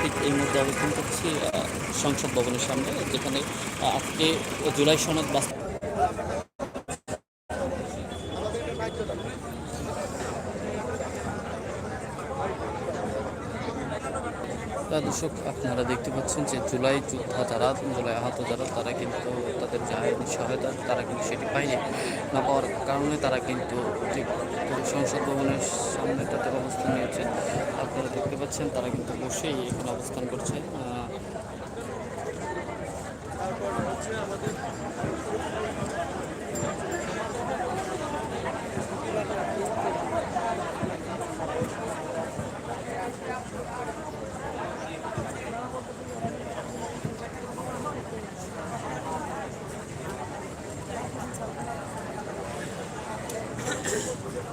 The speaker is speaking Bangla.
ঠিক এই মুহূর্তে অবস্থান করছি সংসদ ভবনের সামনে, যেখানে আজকে জুলাই সনদ বাস্তব দর্শক, আপনারা দেখতে পাচ্ছেন যে জুলাই যোদ্ধা যারা, জুলাই আহত যারা, তারা কিন্তু তাদের যে সহায়তা, তারা কিন্তু সেটি পায়নি। না পাওয়ার কারণে তারা কিন্তু সংসদ ভবনের সামনে তাদের অবস্থান নিয়েছে। আপনারা দেখতে পাচ্ছেন তারা কিন্তু বসেই এখানে অবস্থান করছে।